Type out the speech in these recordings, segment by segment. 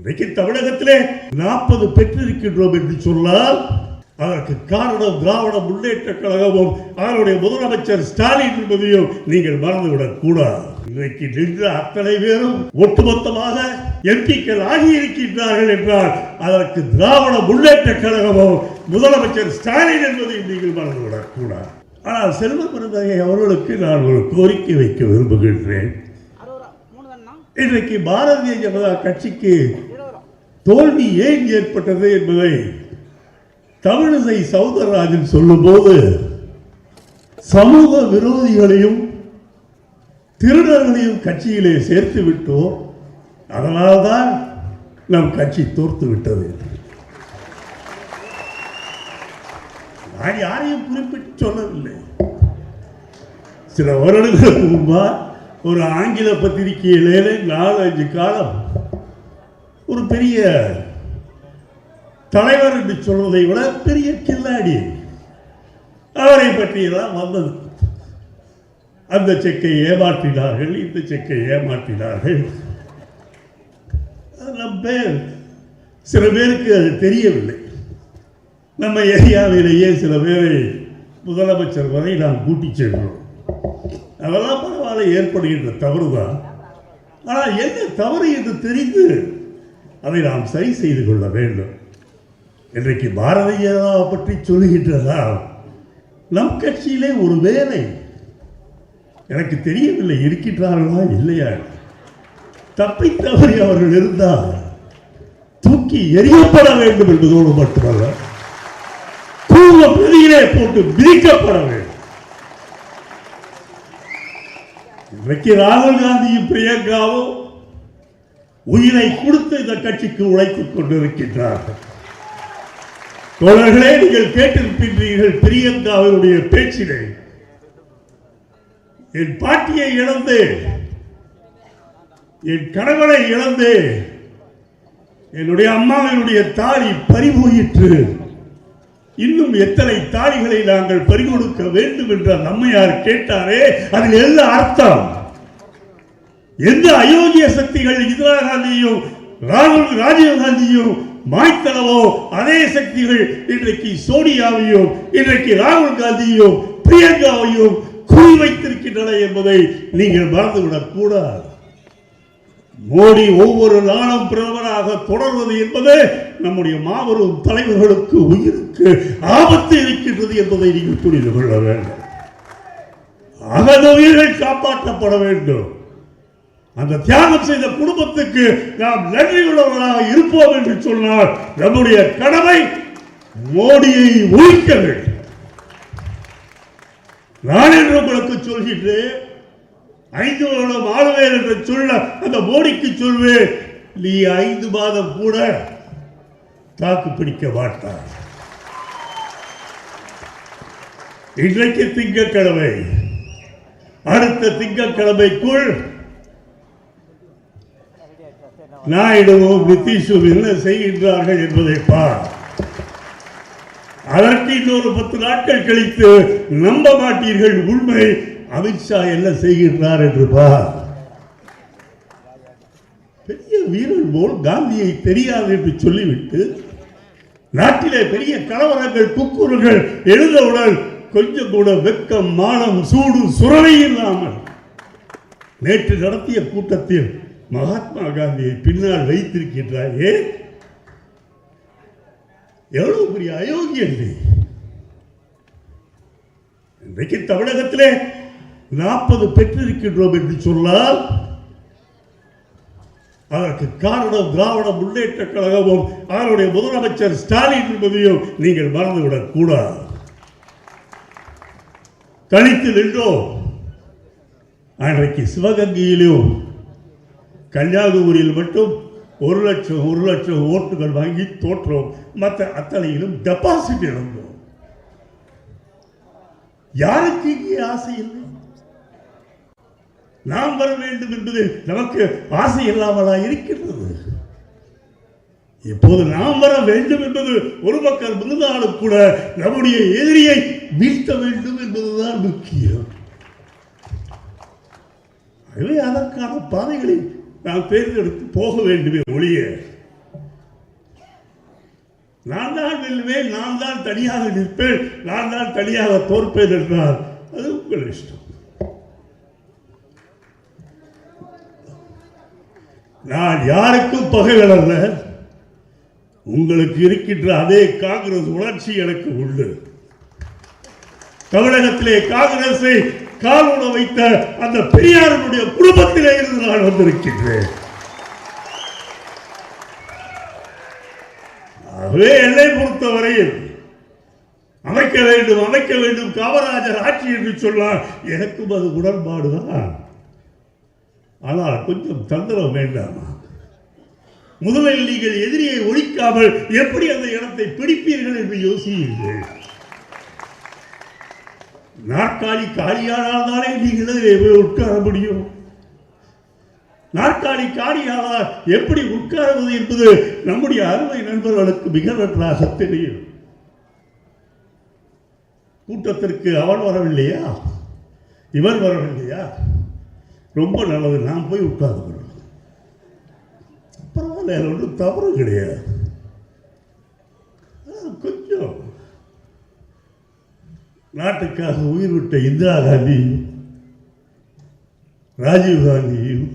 இன்றைக்கு தமிழகத்திலே நாற்பது பெற்றிருக்கின்றோம் என்று சொன்னால் அதற்கு காரணம் திராவிட முன்னேற்ற கழகமும் அதனுடைய முதலமைச்சர் ஸ்டாலின் என்பதையும் நீங்கள் மறந்துவிடக் கூடாது. இன்றைக்கு நின்ற அத்தனை பேரும் ஒட்டுமொத்தமாக எம்பிக்கள் ஆகியிருக்கின்றார்கள் என்றால் அதற்கு திராவிட முன்னேற்ற கழகமும் முதலமைச்சர் ஸ்டாலின் என்பதையும் நீங்கள் மறந்துவிடக் கூடாது. ஆனால் செல்வ பிறந்தகை அவர்களுக்கு நான் ஒரு கோரிக்கை வைக்க விரும்புகின்றேன். இன்றைக்கு பாரதிய ஜனதா கட்சிக்கு தோல்வி ஏன் ஏற்பட்டது என்பதை தமிழிசை சௌந்தரராஜன் சொல்லும்போது சமூக விரோதிகளையும் திருடர்களையும் கட்சியிலே சேர்த்து விட்டோம். அதனால்தான் நம் கட்சி தோர்த்து விட்டது நான் யாரையும் குறிப்பிட்டு சொல்லவில்லை. சில வருடங்களுக்கு முன்பா ஒரு ஆங்கில பத்திரிகையிலே நாலு அஞ்சு காலம் ஒரு பெரிய தலைவர் என்று சொல்வதை விட பெரிய கில்லாடி. அவரை பற்றியெல்லாம் வந்தது. அந்த செக்கை ஏமாற்றினார்கள் இந்த செக்கை ஏமாற்றினார்கள். நம் பேர். சில பேருக்கு அது தெரியவில்லை. நம்ம ஏரியாவிலேயே சில பேரை முதலமைச்சர் வரை நாம் கூட்டிச் சென்றோம் அதெல்லாம் பரவாயில்ல ஏற்படுகின்ற தவறு தான் ஆனால் என்ன தவறு என்று தெரிந்து அதை நாம் சரி செய்து கொள்ள வேண்டும். இன்றைக்கு பாரதிய பற்றி சொல்லுகின்றதா? நம் கட்சியிலே ஒரு வேலை. எனக்கு தெரியவில்லை இருக்கின்றார்களா? இல்லையா? தப்பி தவறி அவர்கள் இருந்தால் தூக்கி எரியப்பட வேண்டும் என்பதோடு மட்டுமல்ல கூவ பிரதியிலே போட்டு விதிக்கப்பட வேண்டும். இன்றைக்கு ராகுல் காந்தியும் பிரியங்காவும் உயிரை கொடுத்து இந்த கட்சிக்கு உழைத்துக் கொண்டிருக்கின்றார்கள். தோழர்களே நீங்கள் கேட்டிருக்கின்றீர்கள் பிரியங்காவினுடைய பேச்சினை என் பாட்டியை இழந்து என் கணவனை இழந்து என்னுடைய அம்மாவினுடைய தாலி பறிபோயிற்று. இன்னும் எத்தனை தாலிகளை நாங்கள் பறிகொடுக்க வேண்டும் என்ற நம்மையார் கேட்டாரே அதில் எல்லாம் அர்த்தம். எந்த அயோக்கிய சக்திகள் இந்திரா காந்தியும் ராகுல் ராஜீவ் காந்தியும் மாய்த்தனவோ அதே சக்திகள் இன்றைக்கு சோனியாவையும் இன்றைக்கு ராகுல் காந்தியையும் பிரியங்காவையும் குறிவைத்திருக்கின்றன என்பதை நீங்கள் மறந்துவிடக் கூடாது. மோடி ஒவ்வொரு நாளும் பிரதமராக தொடர்வது என்பது நம்முடைய மாபெரும் தலைவர்களுக்கு உயிருக்கு ஆபத்து இருக்கின்றது என்பதை நீங்கள் புரிந்து கொள்ள வேண்டும். அகத உயிர்கள் காப்பாற்றப்பட வேண்டும். அந்த தியாகம் செய்த குடும்பத்துக்கு நாம் நன்றி உள்ளவர்களாக இருப்போம் என்று சொன்னால் நம்முடைய கடமை மோடியை ஒழிக்க வேண்டும். நான் என்று உங்களுக்கு சொல்கின்றேன் ஐந்து வருடம் ஆளுவேன் என்று சொல்ல அந்த மோடிக்கு சொல்வேன் நீ ஐந்து மாதம் கூட தாக்கு பிடிக்க மாட்டார் இன்றைக்கு திங்கட்கிழமை அடுத்த திங்கட்கிழமைக்குள் நாயுடுவோ நிதிஷும் என்ன செய்கின்றார்கள் என்பதை பார். அதற்கு இன்னொரு பத்து நாட்கள் கழித்து நம்ப மாட்டீர்கள் உண்மை அமித்ஷா என்ன செய்கின்றார் என்று பார். பெரிய வீரன் போல் காந்தியை தெரியாது என்று சொல்லிவிட்டு நாட்டிலே பெரிய கலவரங்கள் குக்குறுகள் எழுந்தவுடன் கொஞ்சம் கூட வெக்கம் மானம் சூடு சுரவை இல்லாமல் நேற்று நடத்திய கூட்டத்தில் மகாத்மா காந்தியை பின்னால் வைத்திருக்கின்றாயே? எவ்வளவு பெரிய அயோக்கியம் இன்றைக்கு தமிழகத்திலே நாற்பது பெற்றிருக்கின்றோம் என்று சொன்னால் அதற்கு காரணம் திராவிட முன்னேற்ற கழகமும் அதனுடைய முதலமைச்சர் ஸ்டாலின் என்பதையும் நீங்கள் மறந்துவிடக் கூடாது. தனித்து நின்றோம். அன்றைக்கு சிவகங்கையிலும் கன்னியாகுமரியில் மட்டும் ஒரு லட்சம் ஒரு லட்சம் ஓட்டுகள் வாங்கி தோற்றோம். மற்ற அத்தனையிலும் டெபாசிட் இழந்தோம். யாருக்கு இங்கே ஆசை இல்லை? நாம் வர வேண்டும் என்பது நமக்கு ஆசை இல்லாமலா இருக்கின்றது. இப்போது நாம் வர வேண்டும் என்பது ஒரு பக்கம் இருந்தாலும் கூட நம்முடைய எதிரியை வீழ்த்த வேண்டும் என்பதுதான் முக்கியம். ஆகவே அதற்கான பாதைகளை நாம் தேர்ந்தெடுத்து போக வேண்டுமே ஒழிய நான் தான் வெல்வேன் நான் தான் தனியாக நிற்பேன் நான் தான் தனியாக தோற்பேன் என்றால் அது உங்கள் இஷ்டம். நான் யாருக்கும் பகைவன் அல்ல உங்களுக்கு இருக்கின்ற அதே காங்கிரஸ் உணர்ச்சி எனக்கு உண்டு. தமிழகத்திலே காங்கிரஸை கால் காலூட வைத்த அந்த பெரியாரனுடைய குடும்பத்திலே இருந்து நான் வந்திருக்கின்றேன். ஆகவே என்னை பொறுத்தவரையில் அமைக்க வேண்டும் அமைக்க வேண்டும் காமராஜர் ஆட்சி என்று சொன்னால் எனக்கும் அது உடன்பாடுதான் ஆனால் கொஞ்சம் தந்திரம் வேண்டாமா? முதலில் நீங்கள் எதிரியை ஒழிக்காமல் எப்படி அந்த இடத்தை பிடிப்பீர்கள் என்று யோசியுங்கள். நாற்காலி காலியானால் தானே நீங்கள் போய் உட்கார முடியும்? நாற்காலி காலியானால் எப்படி உட்காருவது என்பது நம்முடைய அருமை நண்பர்களுக்கு மிக நன்றாக தெரியும். கூட்டத்திற்கு அவன் வரவில்லையா? இவர் வரவில்லையா? ரொம்ப நல்லது நான் போய் உட்கார்ந்து கொள்வேன் பரவாயில்ல ஒன்றும் தவறு கிடையாது. கொஞ்சம் நாட்டுக்காக உயிர் விட்ட இந்திரா காந்தியும் ராஜீவ் காந்தியும்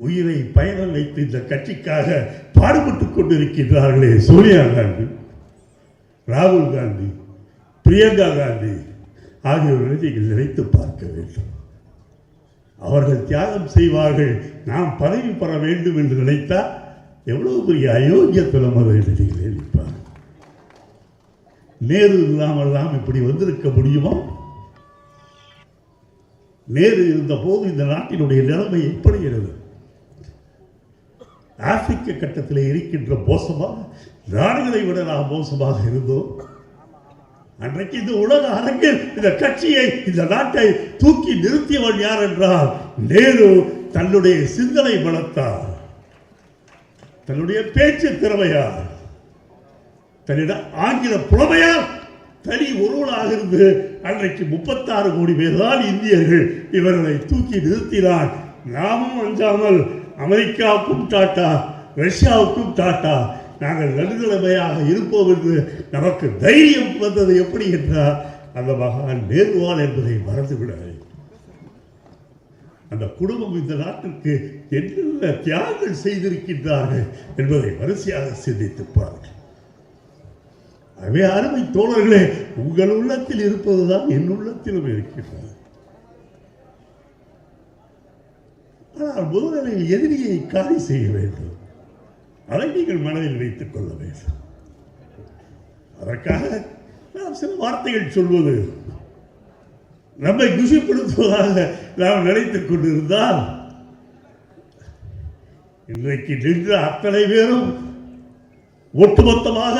உயிரை பயணம் வைத்து இந்த கட்சிக்காக பாடுபட்டு கொண்டிருக்கின்றார்களே சோனியா காந்தி ராகுல் காந்தி பிரியங்கா காந்தி ஆகியோரை நீங்கள் நினைத்து பார்க்க வேண்டும். அவர்கள் தியாகம் செய்வார்கள் நாம் பதவி பெற வேண்டும் என்று நினைத்தால் எவ்வளவு பெரிய அயோக்கியத்தனம் அதை நீங்கள் நினைப்பார் நேரு இல்லாமல் நாம் இப்படி வந்திருக்க முடியுமா? நேரு இருந்த போது இந்த நாட்டினுடைய நிலைமை எப்படி இருந்தது? ஆப்பிரிக்க கட்டத்தில் இருக்கின்ற மோசமாக நாடுகளை விட நாம் மோசமாக இருந்தோம். அன்றைக்கு இந்த உலக அரங்கில் இந்த கட்சியை இந்த நாட்டை தூக்கி நிறுத்தியவன் யார் என்றால் நேரு தன்னுடைய சிந்தனை வளர்த்தார் தன்னுடைய பேச்சு திறமையார் தன்னிடம் ஆங்கில புலமையால் தனி ஒருவனாக இருந்து அன்றைக்கு முப்பத்தாறு கோடி பேர் தான் இந்தியர்கள் இவர்களை தூக்கி நிறுத்தினார். நாமும் அஞ்சாமல் அமெரிக்காவுக்கும் டாட்டா ரஷ்யாவுக்கும் டாட்டா நாங்கள் நடுநிலைமையாக இருப்போம் என்று நமக்கு தைரியம் வந்தது எப்படி என்றால் அந்த மகான் நேருவான் என்பதை மறந்துவிடாது. அந்த குடும்பம் இந்த நாட்டிற்கு என்னென்ன தியாகங்கள் செய்திருக்கின்றார்கள் என்பதை வரிசையாக சிந்தித்து பாருங்கள். ஆகவே அருமை தோழர்களே உங்கள் உள்ளத்தில் இருப்பதுதான் என் உள்ளத்திலும் இருக்கின்றது. ஆனால் முதலில் எதிரியை காலி செய்ய வேண்டும். அதை நீங்கள் மனதில் வைத்துக் கொள்ள வேண்டும். அதற்காக நாம் சில வார்த்தைகள் சொல்வது நம்மை குஷிப்படுத்துவதாக நாம் நினைத்துக் கொண்டிருந்தால் இன்றைக்கு நின்ற அத்தனை பேரும் ஒட்டுமொத்தமாக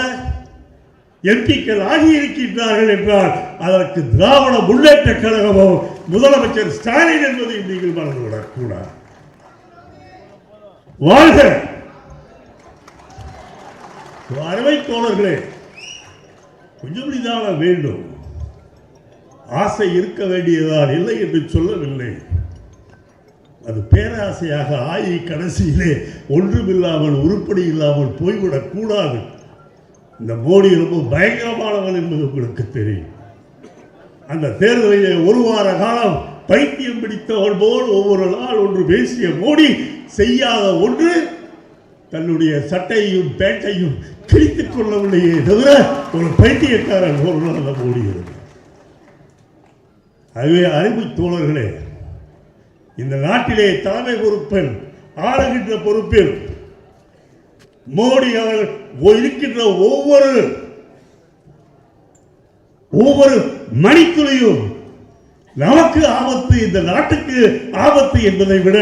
எம்பிக்கள் ஆகியிருக்கின்றார்கள் என்றால் அதற்கு திராவிட முன்னேற்ற கழகமோ முதலமைச்சர் ஸ்டாலின் என்பதை நீங்கள் மறந்துவிடக் கூடாது வாழ்க அறுவை தோழர்களே கொஞ்சம் நிதான வேண்டும். ஆசை இருக்க வேண்டியதால் இல்லை என்று சொல்லவில்லை. அது பேராசையாக ஆயி கடைசியிலே ஒன்றுமில்லாமல் உருப்படி இல்லாமல் போய்விடக்கூடாது. கூடாது இந்த மோடி ரொம்ப பயங்கரமானவன் என்பது உங்களுக்கு தெரியும் அந்த தேர்தலிலே ஒரு வார காலம் பைத்தியம் பிடித்தவள் போல் ஒவ்வொரு நாள் ஒன்று பேசிய மோடி செய்யாத ஒன்று தன்னுடைய சட்டையும் பேட்டையும் கிழித்துக் கொள்ளவில்லையே தவிர ஒரு பைத்தியக்காரன் ஒரு நாள் மோடி இருந்தார். அறிவு தோழர்களே இந்த நாட்டிலே தலைமை பொறுப்பில் ஆளுகின்ற பொறுப்பில் மோடி அவர்கள் இருக்கின்ற ஒவ்வொரு ஒவ்வொரு மணித்துளியும் நமக்கு ஆபத்து இந்த நாட்டுக்கு ஆபத்து என்பதை விட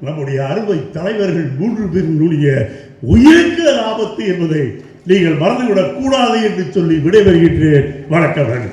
நம்முடைய அறுவை தலைவர்கள் மூன்று பேருடைய உயிருக்கு ஆபத்து என்பதை நீங்கள் மறந்துவிடக் கூடாது என்று சொல்லி விடைபெறுகின்றேன். வணக்கம். நன்றி